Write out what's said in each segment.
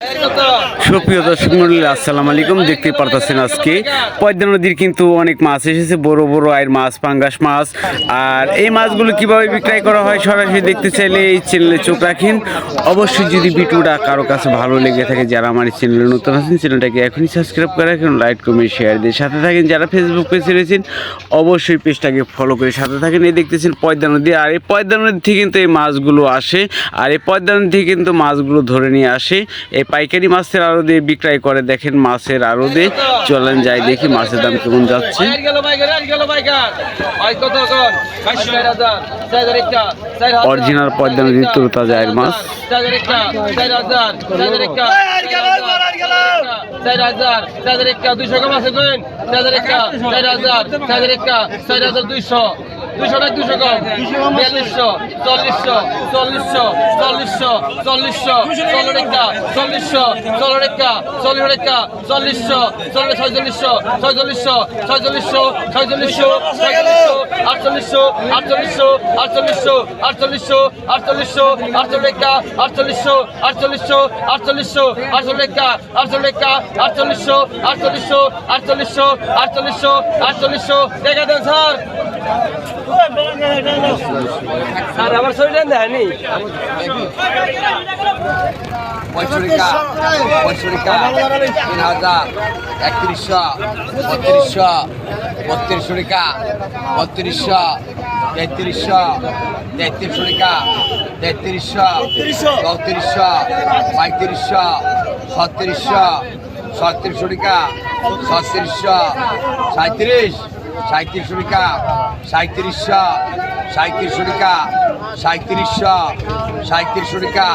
や哥哥。সুপ্রিয় দর্শক মন্ডলী, আসসালামু আলাইকুম। দেখতে পারতেছেন আজকে পদ্মা নদীর কিন্তু অনেক মাছ এসেছে, বড় বড় আয়ের মাছ, পাঙ্গাস মাছ। আর এই মাছগুলো কীভাবে বিক্রয় করা হয় সরাসরি দেখতে চাইলে এই চ্যানেলে চোখ রাখেন। অবশ্যই যদি ভিডিওটা কারও কাছে ভালো লেগে থাকে, যারা আমার চ্যানেলে নতুন আছেন, চ্যানেলটাকে এখনই সাবস্ক্রাইব করে রাখেন, লাইক, কমেন্ট, শেয়ার দিয়ে সাথে থাকেন। যারা ফেসবুক পেজে রয়েছেন, অবশ্যই পেজটাকে ফলো করে সাথে থাকেন। এই দেখতেছেন পদ্মা নদী, আর এই পদ্মা নদী থেকে কিন্তু এই মাছগুলো আসে। আর এই পদ্মা নদী থেকে কিন্তু মাছগুলো ধরে নিয়ে আসে। এই পাইকারি মাছের আড়ো দিয়ে বিক্রয় করে দেখেন মাছের আড়ো দিয়ে চলেন যাই দেখি মাছের দাম কেমন যাচ্ছে। আর আর অরিজিনাল পদ্মা নদীর তুলতা যায় মাছ। চার হাজার একটা চার দুইশো কম আছে কোন চার একটা চার হাজার চার একটা চার হাজার দুইশো। দুইশো কম বিয়াল্লিশশো চল্লিশশো চল্লিশশো। চল্লিশশো চল্লিশশো ষোলো রেখা চল্লিশশো ষোলো রেখা ষোলো রেখা চল্লিশশো চল্লিশ ছয়চল্লিশশো ছয়চল্লিশশো ছয়চল্লিশশো ছয়চল্লিশশো ছয়চল্লিশশো আটচল্লিশশো আটচল্লিশশো আটচল্লিশশো আটচল্লিশশো আটচল্লিশশো আটচল্লিশা আটচল্লিশশো আটচল্লিশশো আটচল্লিশশো আটচল্লিশা আটচল্লিশা আটচল্লিশশো আটচল্লিশশো আটচল্লিশশো আটচল্লিশশো আটচল্লিশশো দেখা দেন স্যার স্যার আমার শরীরে দেয়নি। পঁয়ষট্টিকা পঁয়ষট্টিকা তিন হাজার একত্রিশশো বত্রিশশো বত্রিশশো টাকা বত্রিশশো তেত্রিশশো তেত্রিশশো টাকা তেত্রিশশো চৌত্রিশশো পঁয়ত্রিশশো ছত্রিশশো ছত্রিশশো টাকা ছত্রিশশো সাঁত্রিশ সাঁত্রিশশো টাকা সাঁত্রিশশো সাঁত্রিশশো টাকা সাঁত্রিশশো সাঁত্রিশশো টাকা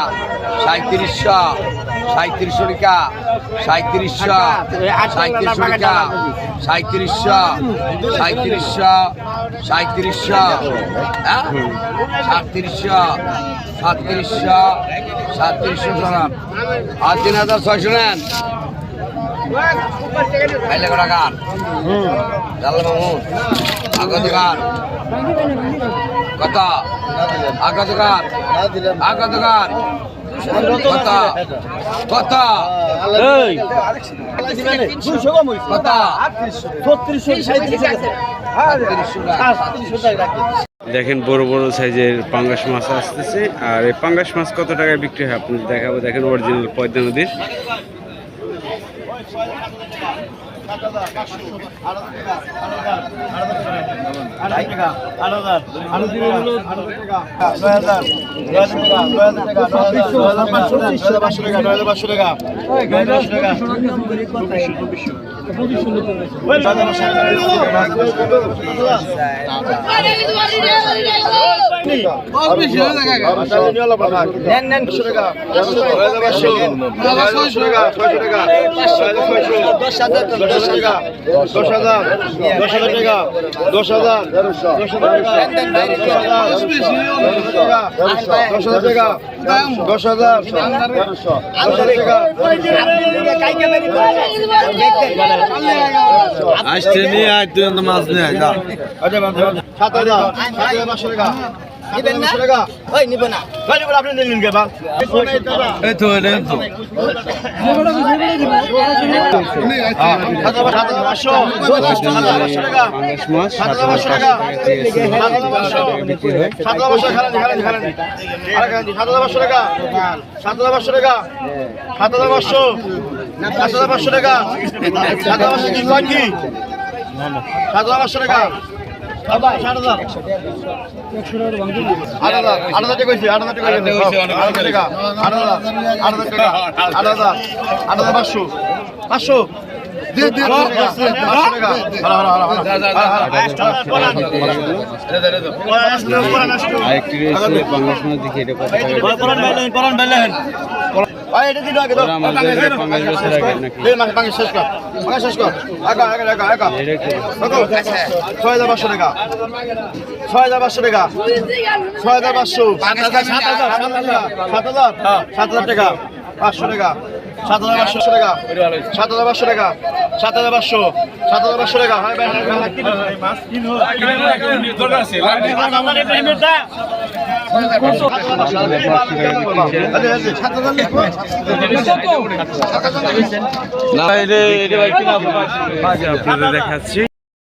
সাঁত্রিশশো সাঁত্রিশশো টাকা সাঁত্রিশশো সাঁত্রিশশো টাকা সাঁত্রিশশো সাঁত্রিশশো সাঁত্রিশশো হ্যাঁ? সাতত্রিশশো সাতত্রিশশো সরান আর তিন হাজার ছয়শো নেন। খাইলে কটা গান জানলে মামুন আগত গান কত আগত গান আগত গান কত। কত কত। দেখেন বড় বড় সাইজের পাঙ্গাস মাছ আসতেছে। আর এই পাঙ্গাস মাছ কত টাকায় বিক্রি হয়? আপনি দেখাবো। দেখেন অরিজিনাল পদ্মা নদীর। দশ হাজার দশ হাজার হাজার দশ হাজার দশ হাজার দশ হাজার দশ হাজার টাকা দশ হাজার দশ টাকা নিয়ে নিয়ে আচ্ছা হাজার পাঁচশো টাকা সাত হাজার পাঁচশো টাকা হাজার পাঁচশো হাজার পাঁচশো টাকা সাত হাজার সাত হাজার টাকা সাত হাজার পাঁচশো সাত হাজার পাঁচশো টাকা সাত হাজার পাঁচশো কি কয় কি সাত হাজার পাঁচশো টাকা হাজার আট টাকা। হয়েছে আট হাজার টাকা। হয়েছে আট হাজার টাকা আট হাজার আট হাজার টাকা আট হাজার পাঁচশো পাঁচশো। পাঁচশো। আরেকটি রয়েছে এটা ভাই এটা দিন আগে এখানে পাঙ্গাস বেচে রাখেন নাকি এই মাকে পাঙ্গে শেষ কর পাঙ্গে শেষ কর একা একা একা একা কত ছয় হাজার পাঁচশো টাকা ছয় হাজার পাঁচশো টাকা ছয় হাজার পাঁচশো সাত হাজার সাত হাজার সাত হাজার সাত হাজার টাকা পাঁচশো টাকা সাত হাজার পাঁচশো টাকা সাত হাজার পাঁচশো টাকা সাত হাজার পাঁচশো সাত হাজার পাঁচশো টাকা হয় আপনাদের দেখাচ্ছি।